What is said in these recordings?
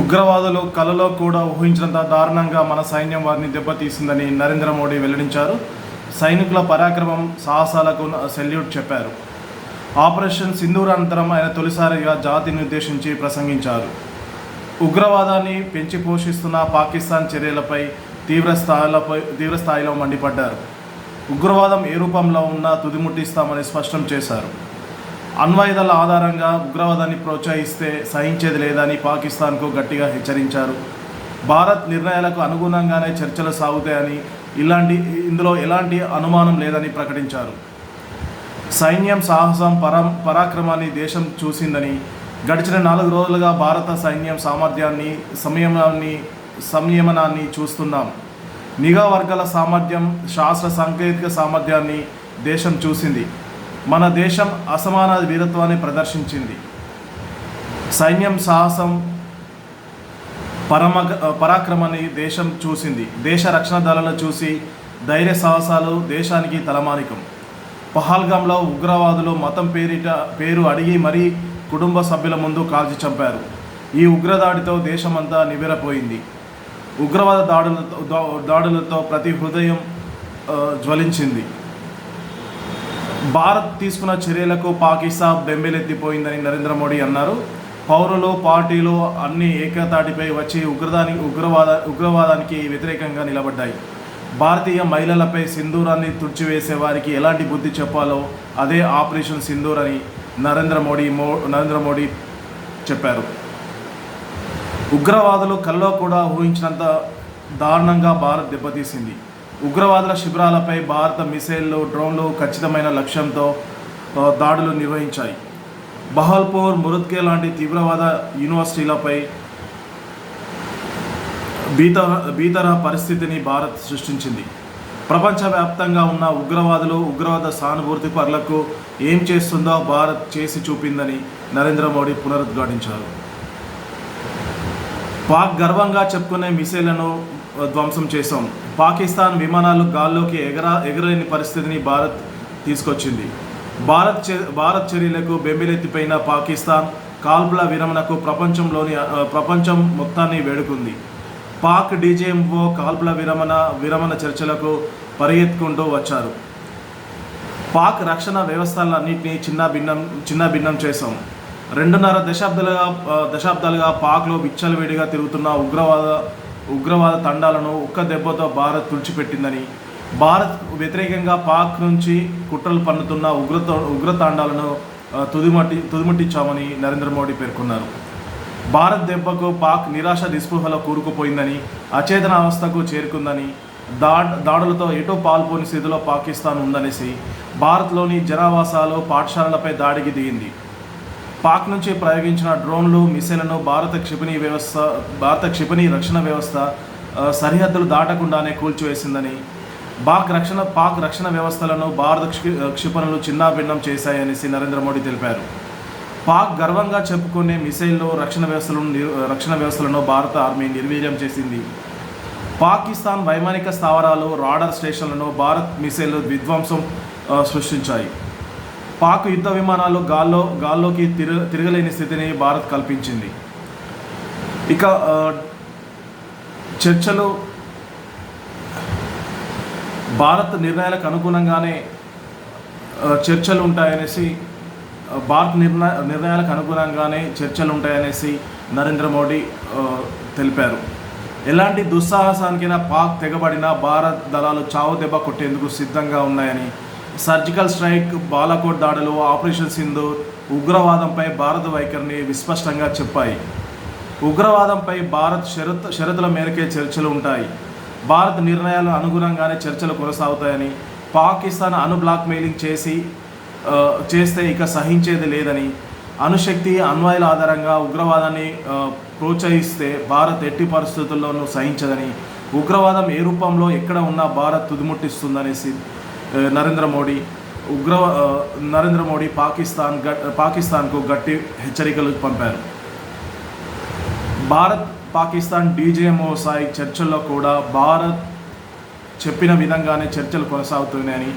ఉగ్రవాదులు కలలో కూడా ఊహించినంత దారుణంగా మన సైన్యం వారిని దెబ్బతీసిందని నరేంద్ర మోడీ వెల్లడించారు. సైనికుల పరాక్రమం సాహసాలకు సెల్యూట్ చెప్పారు. ఆపరేషన్ సింధూర్ అనంతరం ఆయన తొలిసారిగా జాతిని ఉద్దేశించి ప్రసంగించారు. ఉగ్రవాదాన్ని పెంచి పోషిస్తున్న పాకిస్తాన్ చర్యలపై తీవ్ర స్థాయిలపై తీవ్ర స్థాయిలో మండిపడ్డారు. ఉగ్రవాదం ఏ రూపంలో ఉన్నా తుదిముట్టిస్తామని స్పష్టం చేశారు. అణ్వాయుధాల ఆధారంగా ఉగ్రవాదాన్ని ప్రోత్సహిస్తే సహించేది లేదని పాకిస్తాన్కు గట్టిగా హెచ్చరించారు. భారత్ నిర్ణయాలకు అనుగుణంగానే చర్చలు సాగుతాయని ఇలాంటి ఇందులో ఎలాంటి అనుమానం లేదని ప్రకటించారు. సైన్యం సాహసం పరం పరాక్రమాన్ని దేశం చూసిందని గడిచిన నాలుగు రోజులుగా భారత సైన్యం సామర్థ్యాన్ని సంయమనాన్ని సంయమనాన్ని చూస్తున్నాం. నిఘా వర్గాల సామర్థ్యం శాస్త్ర సాంకేతిక సామర్థ్యాన్ని దేశం చూసింది. మన దేశం అసమాన వీరత్వాన్ని ప్రదర్శించింది. సైన్యం సాహసం పరమ పరాక్రమాన్ని దేశం చూసింది. దేశ రక్షణ దళాలను చూసి ధైర్య సాహసాలు దేశానికి తలమానికం. పహల్గాంలో ఉగ్రవాదులు మతం పేరిట పేరు అడిగి మరీ కుటుంబ సభ్యుల ముందు కాల్చి చంపారు. ఈ ఉగ్రదాడితో దేశమంతా నివ్వెరపోయింది. ఉగ్రవాద దాడులతో దాడులతో ప్రతి హృదయం జ్వలించింది. భారత్ తీసుకున్న చర్యలకు పాకిస్తాన్ బెంబేలెత్తిపోయిందని నరేంద్ర మోడీ అన్నారు. పౌరులు పార్టీలు అన్ని ఏకతాటిపై వచ్చి ఉగ్రదాని ఉగ్రవాద ఉగ్రవాదానికి వ్యతిరేకంగా నిలబడ్డాయి. భారతీయ మహిళలపై సింధూరాన్ని తుడిచివేసే వారికి ఎలాంటి బుద్ధి చెప్పాలో అదే ఆపరేషన్ సింధూర్ అని నరేంద్ర మోడీ మో నరేంద్ర మోడీ చెప్పారు. ఉగ్రవాదులు కల్లో కూడా ఊహించినంత దారుణంగా భారత్ దెబ్బతీసింది. ఉగ్రవాదుల శిబిరాలపై భారత మిసైళ్ళు డ్రోన్లు ఖచ్చితమైన లక్ష్యంతో దాడులు నిర్వహించాయి. బహల్పూర్ మురుద్కే లాంటి తీవ్రవాద యూనివర్సిటీలపై భీత భీతర పరిస్థితిని భారత్ సృష్టించింది. ప్రపంచవ్యాప్తంగా ఉన్న ఉగ్రవాదులు ఉగ్రవాద సానుభూతి పరులకు ఏం చేస్తుందో భారత్ చేసి చూపిందని నరేంద్ర మోడీ పునరుద్ఘాటించారు. పాక్ గర్వంగా చెప్పుకునే మిసైళ్ళను ధ్వంసం చేశాం. పాకిస్తాన్ విమానాలు గాల్లోకి ఎగరా ఎగరలేని పరిస్థితిని భారత్ తీసుకొచ్చింది. భారత్ చే- భారత్ చర్యలకు బెంబిలెత్తిపోయిన పాకిస్తాన్ కాల్పుల విరమణకు ప్రపంచంలోని ప్రపంచం మొత్తాన్ని వేడుకుంది. పాక్ డీజేఎంఓ కాల్పుల విరమణ విరమణ చర్చలకు పరిగెత్తుకుంటూ వచ్చారు. పాక్ రక్షణ వ్యవస్థలన్నింటినీ చిన్న భిన్నం చిన్న భిన్నం చేశాం. రెండున్నర దశాబ్దాలుగా దశాబ్దాలుగా పాక్లో విచ్చలవిడిగా తిరుగుతున్న ఉగ్రవాద ఉగ్రవాద తండాలను ఒక్క దెబ్బతో భారత్ తుడిచిపెట్టిందని భారత్ వ్యతిరేకంగా పాక్ నుంచి కుట్రలు పన్నుతున్న ఉగ్రత ఉగ్రతాండాలను తుదిమట్టి తుదిమట్టించామని నరేంద్ర మోడీ పేర్కొన్నారు. భారత్ దెబ్బకు పాక్ నిరాశ నిస్పృహలో కూరుకుపోయిందని అచేతన అవస్థకు చేరుకుందని దా దాడులతో ఎటో పాల్పోని స్థితిలో పాకిస్తాన్ ఉందనేసి భారత్లోని జనావాసాలు పాఠశాలలపై దాడికి దిగింది. పాక్ నుంచి ప్రయోగించిన డ్రోన్లు మిసైళ్ళను భారత క్షిపణి వ్యవస్థ భారత క్షిపణి రక్షణ వ్యవస్థ సరిహద్దులు దాటకుండానే కూల్చివేసిందని పాక్ రక్షణ పాక్ రక్షణ వ్యవస్థలను భారత క్షి- క్షిపణులు చిన్నాభిన్నం చేశాయనేసి నరేంద్ర మోడీ తెలిపారు. పాక్ గర్వంగా చెప్పుకునే మిసైల్లో రక్షణ వ్యవస్థలను రక్షణ వ్యవస్థలను భారత ఆర్మీ నిర్వీర్యం చేసింది. పాకిస్తాన్ వైమానిక స్థావరాలు రాడర్ స్టేషన్లను భారత్ మిసైళ్ళు విధ్వంసం సృష్టించాయి. పాక్ యుద్ధ విమానాలు గాల్లో గాల్లోకి తిర తిరగలేని స్థితిని భారత్ కల్పించింది. ఇక చర్చలు భారత్ నిర్ణయాలకు అనుగుణంగానే చర్చలు ఉంటాయనేసి భారత్ నిర్ణయ నిర్ణయాలకు అనుగుణంగానే చర్చలు ఉంటాయనేసి నరేంద్ర మోడీ తెలిపారు. ఎలాంటి దుస్సాహసానికైనా పాక్ తెగబడిన భారత్ దళాలు చావు దెబ్బ కొట్టేందుకు సిద్ధంగా ఉన్నాయని సర్జికల్ స్ట్రైక్ బాలాకోట్ దాడులు ఆపరేషన్ సింధు ఉగ్రవాదంపై భారత వైఖరిని విస్పష్టంగా చెప్పాయి. ఉగ్రవాదంపై భారత్ షరత్ షరతుల మేరకే చర్చలు ఉంటాయి. భారత్ నిర్ణయాలు అనుగుణంగానే చర్చలు కొనసాగుతాయని పాకిస్తాన్ అణు బ్లాక్ మెయిలింగ్ చేసి చేస్తే ఇక సహించేది లేదని అణుశక్తి అన్వయాల ఆధారంగా ఉగ్రవాదాన్ని ప్రోత్సహిస్తే భారత్ ఎట్టి పరిస్థితుల్లోనూ సహించదని ఉగ్రవాదం ఏ రూపంలో ఎక్కడ ఉన్నా భారత్ తుదిముట్టిస్తుందనేసి నరేంద్ర మోడీ ఉగ్ర నరేంద్ర మోడీ పాకిస్తాన్ గట్ పాకిస్తాన్కు గట్టి హెచ్చరికలు పంపారు. భారత్ పాకిస్తాన్ డీజేఎంఓ స్థాయి చర్చల్లో కూడా భారత్ చెప్పిన విధంగానే చర్చలు కొనసాగుతున్నాయని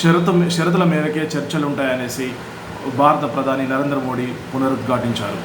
షరతు షరతుల మేరకే చర్చలు ఉంటాయనేసి భారత ప్రధాని నరేంద్ర మోడీ పునరుద్ఘాటించారు.